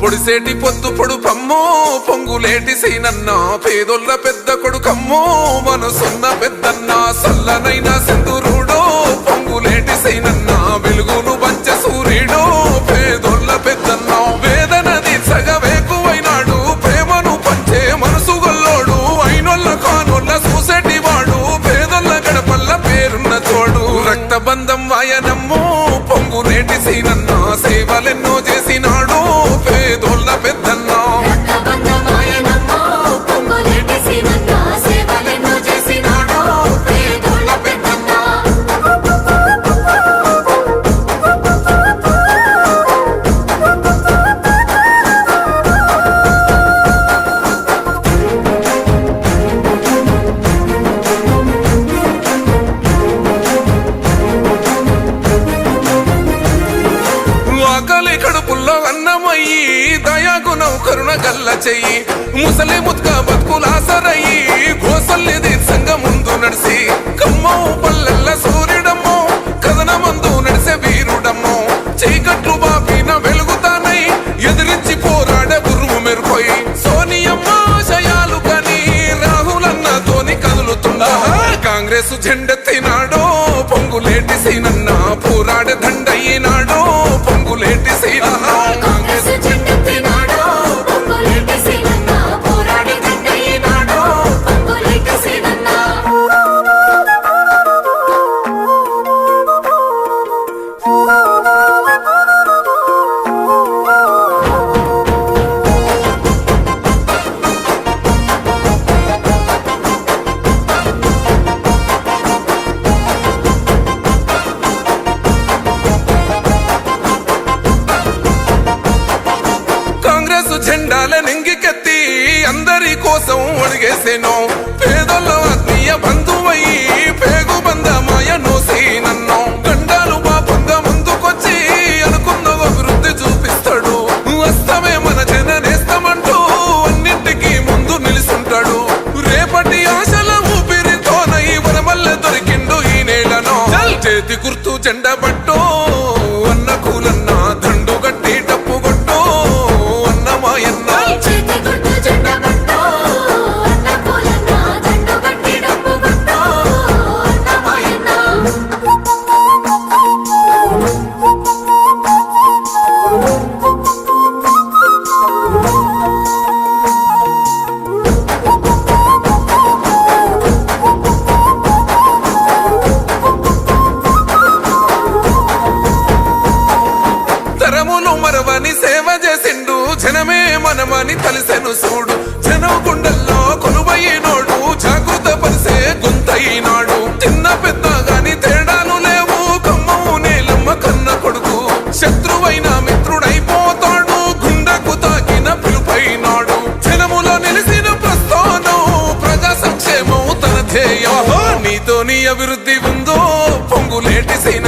పొడిసేటి పొద్దు పొడుపమ్మో పొంగులేటి సీనన్న పేదొల్ల పెద్ద కొడుకమ్ము మనసున్న పెద్దన్న సల్లనైన అన్నమయ్యి దయాగుణం కరుణ గల్ల చెయ్యి. ముసలి ముత్క బతుకులాసరయ్యి గోసల్లి దీర్ఘంగా ముందు నడిసి. కమ్మో పల్లెల్ల సూర్యుడమ్మో కథన మందు నడిసే వీరుడమ్మో. చీకట్లు బాపిన వెలుగుతానై ఎదిరించి పోరాడే గురువు మెరుపోయి సోనియమ్మ శయాలు కని రాహులన్న తోని కదులుతుందా కాంగ్రెస్ జెండెత్తినాడో పొంగులేటి సీనన్న పోరాడే దండయ్యినాడో పొంగులేటి సీనన్న జెండాల నింగికెత్తి అందరి కోసం అడిగేసేను పేదోళ్ళ ఆత్మీయ బంధువయ్యి పేగు బంధమాయ నోసి నన్ను గండాలు పాపంగా ముందుకొచ్చి అనుకున్న అభివృద్ధి చూపిస్తాడు. వస్తమే మన జన నేస్తమంటూ అన్నింటికి ముందు నిలుసుంటాడు. రేపటి ఆశల ఊపిరితోనై వనమల్ల దొరికిండు ఈ నేలను. చేతి గుర్తు జెండా పట్టు తరములు మరవని సేవ చేసిండు. జనమే మనమని తలిసెను చూడు జనం గుండెల్లో కొలువైనోడు. జాగృత పరిసే గుంతైనాడు. చిన్న పెద్ద గాని తేడాలు లేవు. కమ్మము నేలమ్మ కన్న కొడుకు. శత్రువైన మిత్రుడైపోతాడు. గుండెకు తాకిన పిలుపైనాడు. జనములో నిలిసిన ప్రస్థానం ప్రజా సంక్షేమం తన ధ్యేయం. నీతో నీ అభివృద్ధి ఉందో పొంగులేటి సేన